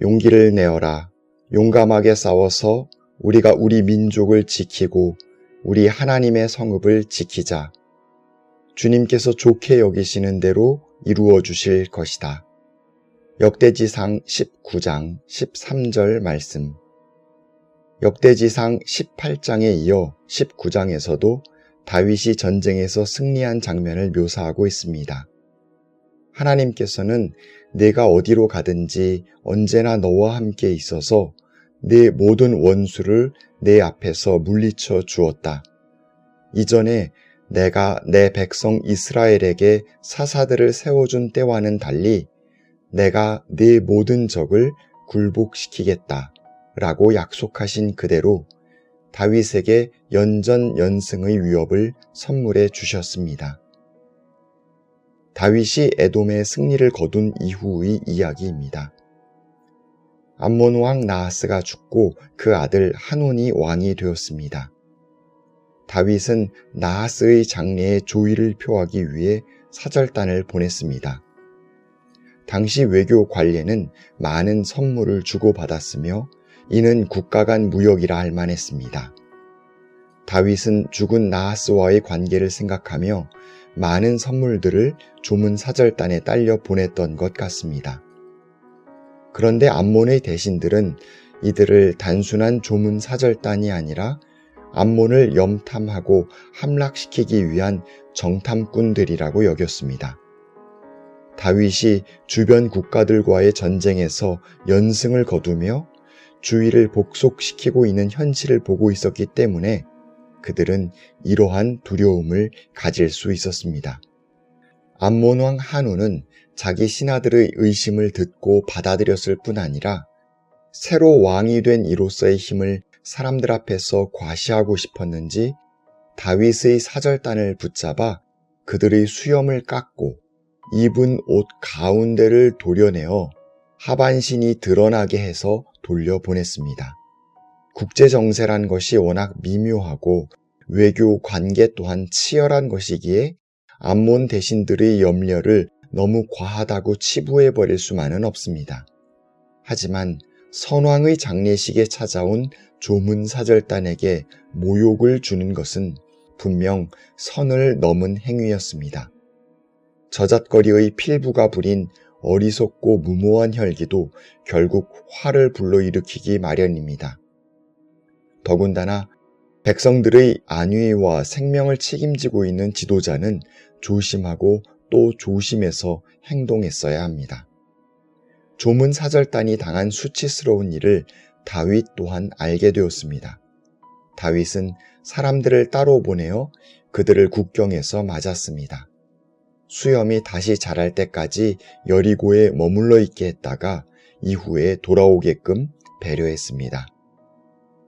용기를 내어라. 용감하게 싸워서 우리가 우리 민족을 지키고 우리 하나님의 성읍을 지키자. 주님께서 좋게 여기시는 대로 이루어 주실 것이다. 역대지상 19장 13절 말씀. 역대지상 18장에 이어 19장에서도 다윗이 전쟁에서 승리한 장면을 묘사하고 있습니다. 하나님께서는 내가 어디로 가든지 언제나 너와 함께 있어서 내 모든 원수를 내 앞에서 물리쳐 주었다. 이전에 내가 내 백성 이스라엘에게 사사들을 세워준 때와는 달리 내가 네 모든 적을 굴복시키겠다. 라고 약속하신 그대로 다윗에게 연전연승의 위협을 선물해 주셨습니다. 다윗이 에돔의 승리를 거둔 이후의 이야기입니다. 암몬 왕 나하스가 죽고 그 아들 한온이 왕이 되었습니다. 다윗은 나하스의 장례에 조의를 표하기 위해 사절단을 보냈습니다. 당시 외교 관례는 많은 선물을 주고받았으며 이는 국가 간 무역이라 할 만했습니다. 다윗은 죽은 나하스와의 관계를 생각하며 많은 선물들을 조문 사절단에 딸려 보냈던 것 같습니다. 그런데 암몬의 대신들은 이들을 단순한 조문 사절단이 아니라 암몬을 염탐하고 함락시키기 위한 정탐꾼들이라고 여겼습니다. 다윗이 주변 국가들과의 전쟁에서 연승을 거두며 주위를 복속시키고 있는 현실을 보고 있었기 때문에 그들은 이러한 두려움을 가질 수 있었습니다. 암몬왕 한우는 자기 신하들의 의심을 듣고 받아들였을 뿐 아니라 새로 왕이 된 이로서의 힘을 사람들 앞에서 과시하고 싶었는지 다윗의 사절단을 붙잡아 그들의 수염을 깎고 입은 옷 가운데를 도려내어 하반신이 드러나게 해서 돌려보냈습니다. 국제 정세란 것이 워낙 미묘하고 외교 관계 또한 치열한 것이기에 암몬 대신들의 염려를 너무 과하다고 치부해 버릴 수만은 없습니다. 하지만 선왕의 장례식에 찾아온 조문사절단에게 모욕을 주는 것은 분명 선을 넘은 행위였습니다. 저잣거리의 필부가 부린 어리석고 무모한 혈기도 결국 화를 불러일으키기 마련입니다. 더군다나 백성들의 안위와 생명을 책임지고 있는 지도자는 조심하고 또 조심해서 행동했어야 합니다. 조문 사절단이 당한 수치스러운 일을 다윗 또한 알게 되었습니다. 다윗은 사람들을 따로 보내어 그들을 국경에서 맞았습니다. 수염이 다시 자랄 때까지 여리고에 머물러 있게 했다가 이후에 돌아오게끔 배려했습니다.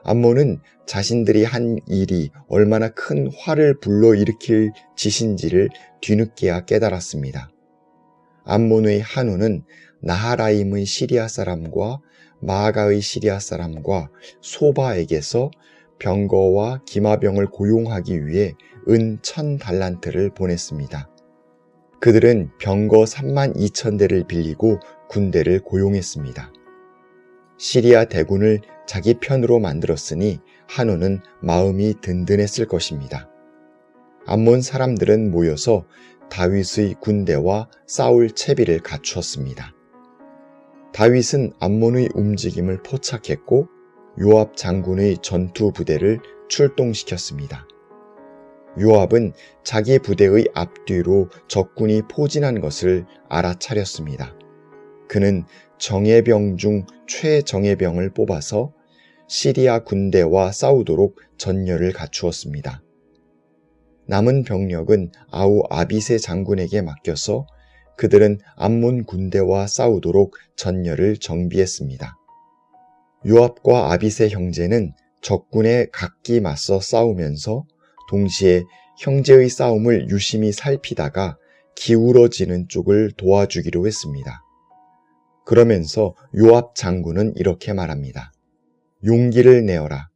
암몬은 자신들이 한 일이 얼마나 큰 화를 불러일으킬 짓인지를 뒤늦게야 깨달았습니다. 암몬의 한우는 나하라임의 시리아 사람과 마아가의 시리아 사람과 소바에게서 병거와 기마병을 고용하기 위해 은 천 달란트를 보냈습니다. 그들은 병거 3만 2천 대를 빌리고 군대를 고용했습니다. 시리아 대군을 자기 편으로 만들었으니 한우는 마음이 든든했을 것입니다. 암몬 사람들은 모여서 다윗의 군대와 싸울 채비를 갖추었습니다. 다윗은 암몬의 움직임을 포착했고 요압 장군의 전투 부대를 출동시켰습니다. 요압은 자기 부대의 앞뒤로 적군이 포진한 것을 알아차렸습니다. 그는 정예병 중 최정예병을 뽑아서 시리아 군대와 싸우도록 전열을 갖추었습니다. 남은 병력은 아우 아비세 장군에게 맡겨서 그들은 암몬 군대와 싸우도록 전열을 정비했습니다. 요압과 아비세 형제는 적군에 각기 맞서 싸우면서 동시에 형제의 싸움을 유심히 살피다가 기울어지는 쪽을 도와주기로 했습니다. 그러면서 요압 장군은 이렇게 말합니다. 용기를 내어라.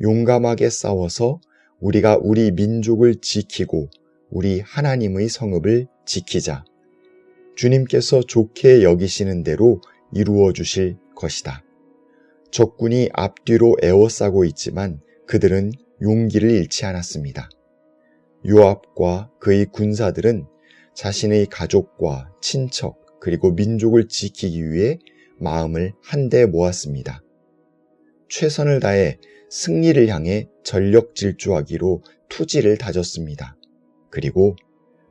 용감하게 싸워서 우리가 우리 민족을 지키고 우리 하나님의 성읍을 지키자. 주님께서 좋게 여기시는 대로 이루어 주실 것이다. 적군이 앞뒤로 에워싸고 있지만 그들은 용기를 잃지 않았습니다. 요압과 그의 군사들은 자신의 가족과 친척 그리고 민족을 지키기 위해 마음을 한데 모았습니다. 최선을 다해 승리를 향해 전력 질주하기로 투지를 다졌습니다. 그리고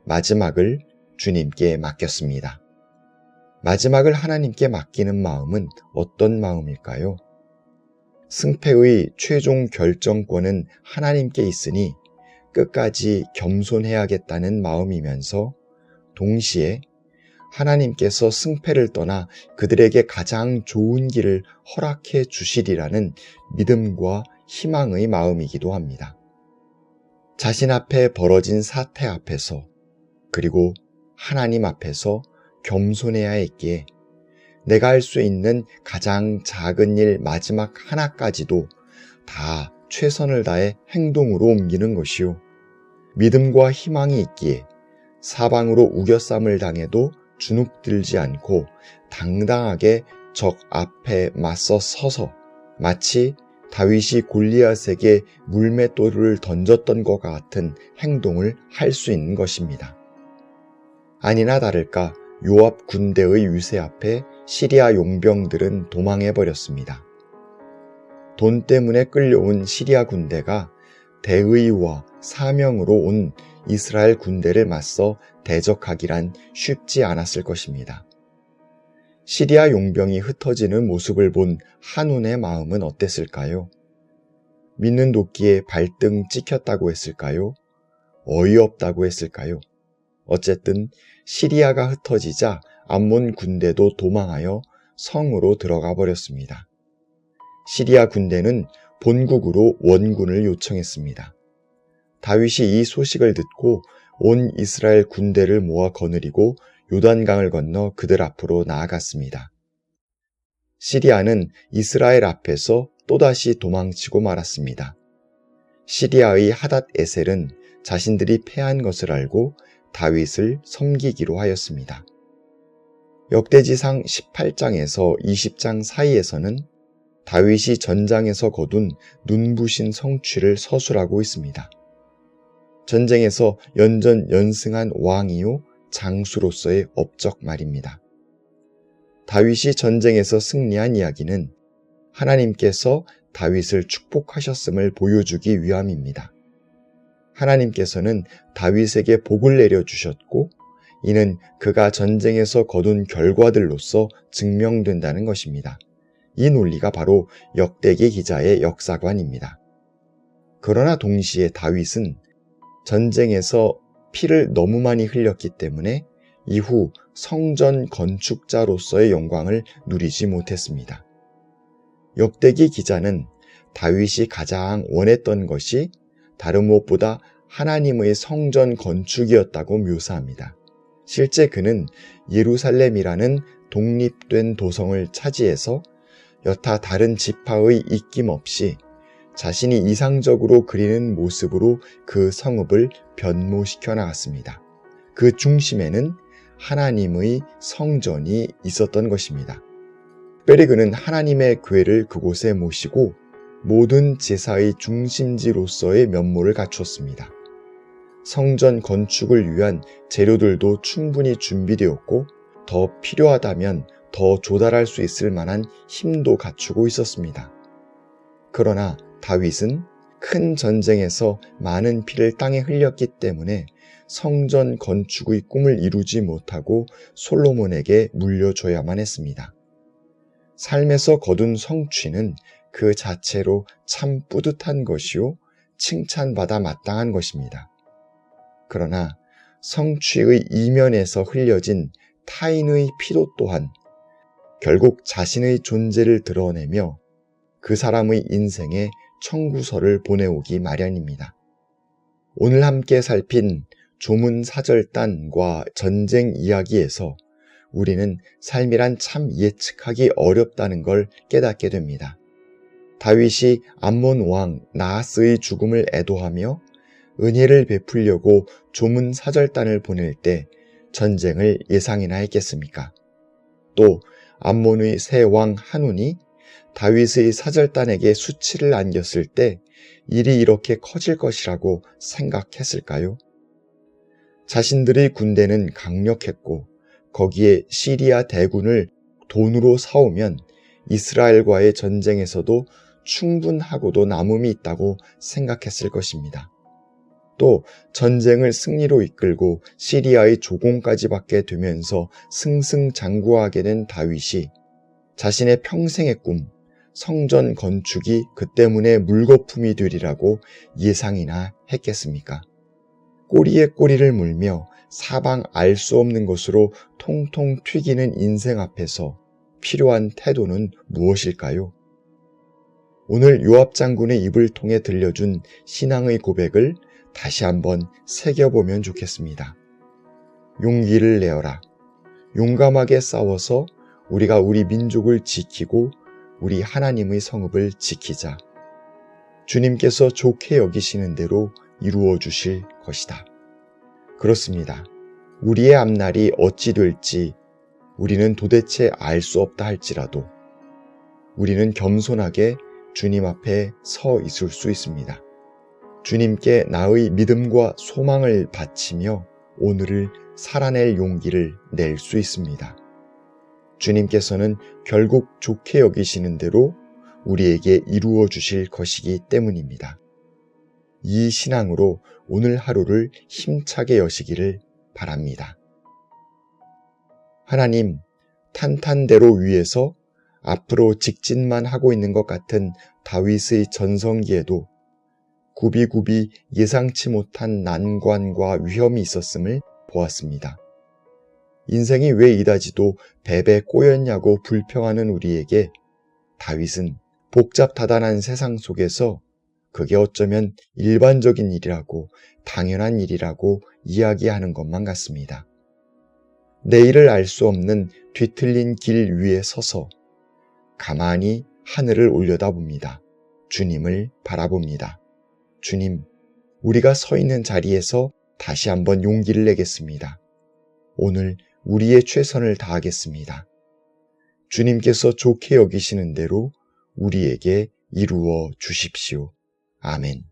마지막을 주님께 맡겼습니다. 마지막을 하나님께 맡기는 마음은 어떤 마음일까요? 승패의 최종 결정권은 하나님께 있으니 끝까지 겸손해야겠다는 마음이면서 동시에 하나님께서 승패를 떠나 그들에게 가장 좋은 길을 허락해 주시리라는 믿음과 희망의 마음이기도 합니다. 자신 앞에 벌어진 사태 앞에서 그리고 하나님 앞에서 겸손해야 했기에 내가 할 수 있는 가장 작은 일 마지막 하나까지도 다 최선을 다해 행동으로 옮기는 것이요. 믿음과 희망이 있기에 사방으로 우겨쌈을 당해도 주눅들지 않고 당당하게 적 앞에 맞서 서서 마치 다윗이 골리앗에게 물맷돌을 던졌던 것 같은 행동을 할 수 있는 것입니다. 아니나 다를까 요압 군대의 위세 앞에 시리아 용병들은 도망해 버렸습니다. 돈 때문에 끌려온 시리아 군대가 대의와 사명으로 온 이스라엘 군대를 맞서 대적하기란 쉽지 않았을 것입니다. 시리아 용병이 흩어지는 모습을 본 한운의 마음은 어땠을까요? 믿는 도끼에 발등 찍혔다고 했을까요? 어이없다고 했을까요? 어쨌든 시리아가 흩어지자 암몬 군대도 도망하여 성으로 들어가 버렸습니다. 시리아 군대는 본국으로 원군을 요청했습니다. 다윗이 이 소식을 듣고 온 이스라엘 군대를 모아 거느리고 요단강을 건너 그들 앞으로 나아갔습니다. 시리아는 이스라엘 앞에서 또다시 도망치고 말았습니다. 시리아의 하닷 에셀은 자신들이 패한 것을 알고 다윗을 섬기기로 하였습니다. 역대지상 18장에서 20장 사이에서는 다윗이 전장에서 거둔 눈부신 성취를 서술하고 있습니다. 전쟁에서 연전 연승한 왕이요 장수로서의 업적 말입니다. 다윗이 전쟁에서 승리한 이야기는 하나님께서 다윗을 축복하셨음을 보여주기 위함입니다. 하나님께서는 다윗에게 복을 내려주셨고 이는 그가 전쟁에서 거둔 결과들로서 증명된다는 것입니다. 이 논리가 바로 역대기 기자의 역사관입니다. 그러나 동시에 다윗은 전쟁에서 피를 너무 많이 흘렸기 때문에 이후 성전 건축자로서의 영광을 누리지 못했습니다. 역대기 기자는 다윗이 가장 원했던 것이 다른 무엇보다 하나님의 성전 건축이었다고 묘사합니다. 실제 그는 예루살렘이라는 독립된 도성을 차지해서 여타 다른 지파의 입김 없이 자신이 이상적으로 그리는 모습으로 그 성읍을 변모시켜 나갔습니다. 그 중심에는 하나님의 성전이 있었던 것입니다. 특별히 그는 하나님의 교회를 그곳에 모시고 모든 제사의 중심지로서의 면모를 갖추었습니다. 성전 건축을 위한 재료들도 충분히 준비되었고 더 필요하다면 더 조달할 수 있을 만한 힘도 갖추고 있었습니다. 그러나 다윗은 큰 전쟁에서 많은 피를 땅에 흘렸기 때문에 성전 건축의 꿈을 이루지 못하고 솔로몬에게 물려줘야만 했습니다. 삶에서 거둔 성취는 그 자체로 참 뿌듯한 것이요, 칭찬받아 마땅한 것입니다. 그러나 성취의 이면에서 흘려진 타인의 피도 또한 결국 자신의 존재를 드러내며 그 사람의 인생에 청구서를 보내오기 마련입니다. 오늘 함께 살핀 조문 사절단과 전쟁 이야기에서 우리는 삶이란 참 예측하기 어렵다는 걸 깨닫게 됩니다. 다윗이 암몬 왕 나하스의 죽음을 애도하며 은혜를 베풀려고 조문 사절단을 보낼 때 전쟁을 예상이나 했겠습니까? 또 암몬의 새 왕 한운이 다윗의 사절단에게 수치를 안겼을 때 일이 이렇게 커질 것이라고 생각했을까요? 자신들의 군대는 강력했고 거기에 시리아 대군을 돈으로 사오면 이스라엘과의 전쟁에서도 충분하고도 남음이 있다고 생각했을 것입니다. 또 전쟁을 승리로 이끌고 시리아의 조공까지 받게 되면서 승승장구하게 된 다윗이 자신의 평생의 꿈, 성전 건축이 그 때문에 물거품이 되리라고 예상이나 했겠습니까? 꼬리에 꼬리를 물며 사방 알 수 없는 것으로 통통 튀기는 인생 앞에서 필요한 태도는 무엇일까요? 오늘 요압 장군의 입을 통해 들려준 신앙의 고백을 다시 한번 새겨보면 좋겠습니다. 용기를 내어라. 용감하게 싸워서 우리가 우리 민족을 지키고 우리 하나님의 성읍을 지키자. 주님께서 좋게 여기시는 대로 이루어 주실 것이다. 그렇습니다. 우리의 앞날이 어찌 될지 우리는 도대체 알 수 없다 할지라도 우리는 겸손하게 주님 앞에 서 있을 수 있습니다. 주님께 나의 믿음과 소망을 바치며 오늘을 살아낼 용기를 낼 수 있습니다. 주님께서는 결국 좋게 여기시는 대로 우리에게 이루어 주실 것이기 때문입니다. 이 신앙으로 오늘 하루를 힘차게 여시기를 바랍니다. 하나님, 탄탄대로 위에서 앞으로 직진만 하고 있는 것 같은 다윗의 전성기에도 구비구비 예상치 못한 난관과 위험이 있었음을 보았습니다. 인생이 왜 이다지도 배배 꼬였냐고 불평하는 우리에게 다윗은 복잡다단한 세상 속에서 그게 어쩌면 일반적인 일이라고 당연한 일이라고 이야기하는 것만 같습니다. 내일을 알 수 없는 뒤틀린 길 위에 서서 가만히 하늘을 올려다봅니다. 주님을 바라봅니다. 주님, 우리가 서 있는 자리에서 다시 한번 용기를 내겠습니다. 오늘 우리의 최선을 다하겠습니다. 주님께서 좋게 여기시는 대로 우리에게 이루어 주십시오. 아멘.